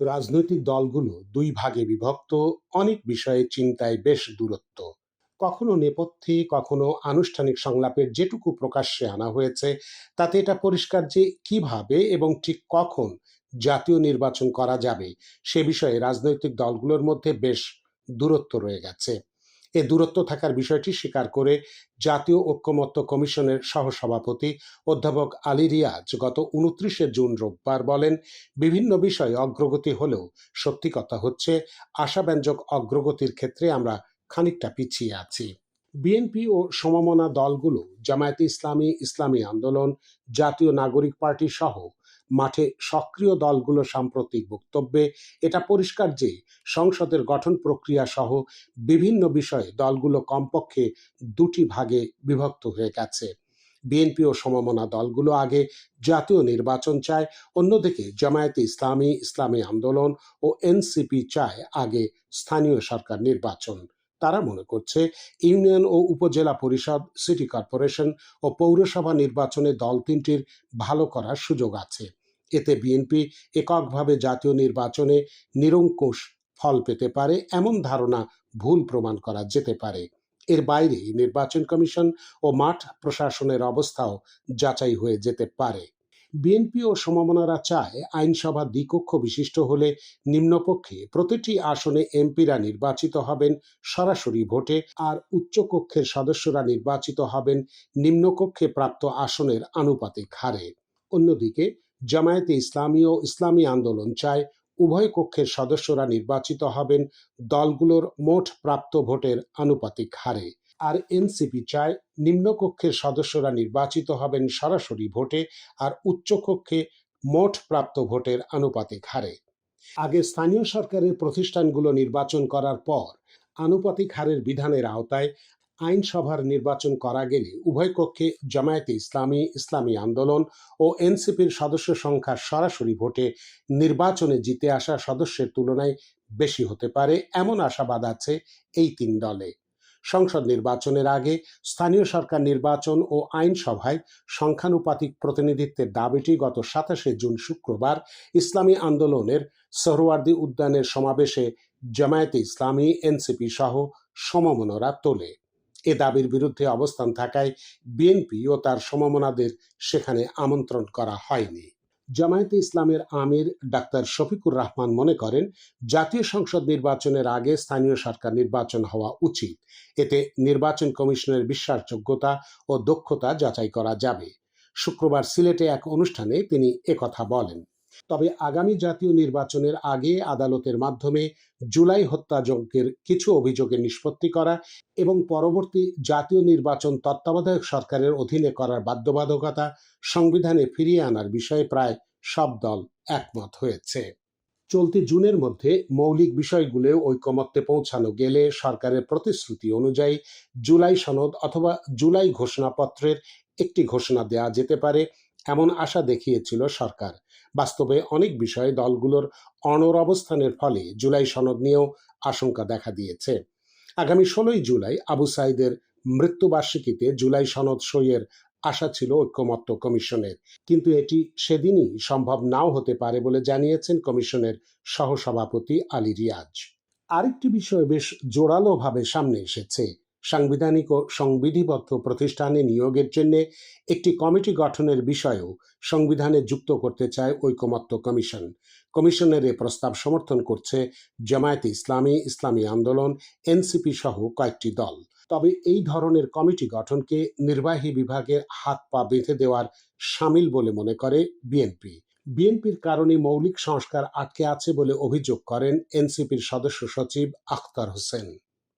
রাজনৈতিক দলগুলো দুই ভাগে বিভক্ত, অনেক বিষয়ে চিন্তায় বেশ দূরত্ব। কখনো নেপথ্যে, কখনো আনুষ্ঠানিক সংলাপের যেটুকু প্রকাশ্যে আনা হয়েছে, তাতে এটা পরিষ্কার যে কীভাবে এবং ঠিক কখন জাতীয় নির্বাচন করা যাবে, সে বিষয়ে রাজনৈতিক দলগুলোর মধ্যে বেশ দূরত্ব রয়ে গেছে। এ দূরত্ব থাকার বিষয়টি স্বীকার করে জাতীয় ঐক্যমত্য কমিশনের সহসভাপতি অধ্যাপক আলী রিয়াজ গত উনত্রিশে জুন রোববার বলেন, বিভিন্ন বিষয়ে অগ্রগতি হলেও সত্যি কথা হচ্ছে, আশাব্যঞ্জক অগ্রগতির ক্ষেত্রে আমরা খানিকটা পিছিয়ে আছি। বিএনপি ও সমমনা দলগুলো জামায়াতে ইসলামী ইসলামী আন্দোলন, জাতীয় নাগরিক পার্টি সহ মাঠে সক্রিয় দলগুলো সাম্প্রতিক বক্তব্যে এটা পরিষ্কার যে সংসদের গঠন প্রক্রিয়া সহ বিভিন্ন বিষয়ে দলগুলো কমপক্ষে দুটি ভাগে বিভক্ত হয়ে গেছে। বিএনপি ও সমমনা দলগুলো আগে জাতীয় নির্বাচন চায়, অন্যদিকে জামায়াতে ইসলামী ইসলামী আন্দোলন ও এনসিপি চায় আগে স্থানীয় সরকার নির্বাচন। তারা মনে করছে ইউনিয়ন ও উপজেলা পরিষদ, সিটি কর্পোরেশন ও পৌরসভা নির্বাচনে দল তিনটির ভালো করার সুযোগ আছে। এতে বিএনপি এককভাবে জাতীয় নির্বাচনে নিরঙ্কুশ ফল পেতে পারে এমন ধারণা ভুল প্রমাণ করা যেতে পারে। এর বাইরে নির্বাচন কমিশন ও মাঠ প্রশাসনের অবস্থাও যাচাই হয়ে যেতে পারে। বিএনপি ও সমমনারা চায় আইনসভা দ্বিকক্ষ বিশিষ্ট হলে নিম্নপক্ষে প্রতিটি আসনে এমপিরা নির্বাচিত হবেন সরাসরি ভোটে আর উচ্চকক্ষের সদস্যরা নির্বাচিত হবেন নিম্নকক্ষে প্রাপ্ত আসনের আনুপাতিক হারে। অন্যদিকে, জামায়াতে ইসলামী ও ইসলামী আন্দোলন চায় উভয় কক্ষের সদস্যরা নির্বাচিত হবেন দলগুলোর মোট প্রাপ্ত ভোটের আনুপাতিক হারে। আর এনসিপি চায় নিম্নকক্ষের সদস্যরা নির্বাচিত হবেন সরাসরি ভোটে আর উচ্চকক্ষে মোট প্রাপ্ত ভোটের আনুপাতিক হারে। আগে স্থানীয় সরকারের প্রতিষ্ঠানগুলো নির্বাচন করার পর আনুপাতিক হারের বিধানের আওতায় আইনসভার নির্বাচন করা গেলে উভয় কক্ষে জামায়াতে ইসলামী ইসলামী আন্দোলন ও এনসিপির সদস্য সংখ্যা সরাসরি ভোটে নির্বাচনে জিতে আসা সদস্যের তুলনায় বেশি হতে পারে, এমন আশাবাদ আছে এই তিন দলে। সংসদ নির্বাচনের আগে স্থানীয় সরকার নির্বাচন ও আইনসভায় সংখ্যানুপাতিক প্রতিনিধিত্বের দাবিটি গত সাতাশে জুন শুক্রবার ইসলামী আন্দোলনের সোহরওয়ার্দী উদ্যানের সমাবেশে জামায়াতে ইসলামী, এনসিপি সহ সমমনরা তোলে। এ দাবির বিরুদ্ধে অবস্থান থাকায় বিএনপি ও তার সমমনাদের সেখানে আমন্ত্রণ করা হয়নি। জামায়াতে ইসলামের আমির ডাক্তার শফিকুর রহমান মনে করেন, জাতীয় সংসদ নির্বাচনের আগে স্থানীয় সরকার নির্বাচন হওয়া উচিত। এতে নির্বাচন কমিশনের বিশ্বাসযোগ্যতা ও দক্ষতা যাচাই করা যাবে। শুক্রবার সিলেটে এক অনুষ্ঠানে তিনি একথা বলেন। তবে আগামী জাতীয় নির্বাচনের আগে আদালতের মাধ্যমে জুলাই হত্যাযজ্ঞের কিছু অভিযোগের নিষ্পত্তি করা এবং পরবর্তী জাতীয় নির্বাচন তত্ত্বাবধায়ক সরকারের অধীনে করার বাধ্যবাধকতা সংবিধানে ফিরিয়ে আনার বিষয়ে প্রায় সব দল একমত হয়েছে। চলতি জুনের মধ্যে মৌলিক বিষয়গুলো ঐকমত্যে পৌঁছানো গেলে সরকারের প্রতিশ্রুতি অনুযায়ী জুলাই সনদ অথবা জুলাই ঘোষণাপত্রের একটি ঘোষণা দেওয়া যেতে পারে। এমন আশা দেখিয়েছিল সরকার। বাস্তবে অনেক বিষয়ে দলগুলোর অনর অবস্থানের ফলে জুলাই সনদ নিয়েও আশঙ্কা দেখা দিয়েছে। আগামী ষোলোই জুলাই আবু সাইদের মৃত্যুবার্ষিকীতে জুলাই সনদ সইয়ের আশা ছিল ঐক্যমত্য কমিশনের। কিন্তু এটি সেদিনই সম্ভব নাও হতে পারে বলে জানিয়েছেন কমিশনের সহসভাপতি আলী রিয়াজ। আরেকটি বিষয় বেশ জোরালোভাবে সামনে এসেছে। সাংবিধানিক ও সংবিধিবদ্ধ প্রতিষ্ঠানে নিয়োগের জন্য একটি কমিটি গঠনের বিষয়েও সংবিধানে যুক্ত করতে চায় ঐকমত্য কমিশন। কমিশনের এ প্রস্তাব সমর্থন করছে জামায়াতে ইসলামী ইসলামী আন্দোলন, এনসিপি সহ কয়েকটি দল। তবে এই ধরনের কমিটি গঠনকে নির্বাহী বিভাগের হাত পা বেঁধে দেওয়ার সামিল বলে মনে করে বিএনপি। বিএনপির কারণে মৌলিক সংস্কার আটকে আছে বলে অভিযোগ করেন এনসিপির সদস্য সচিব আখতার হোসেন।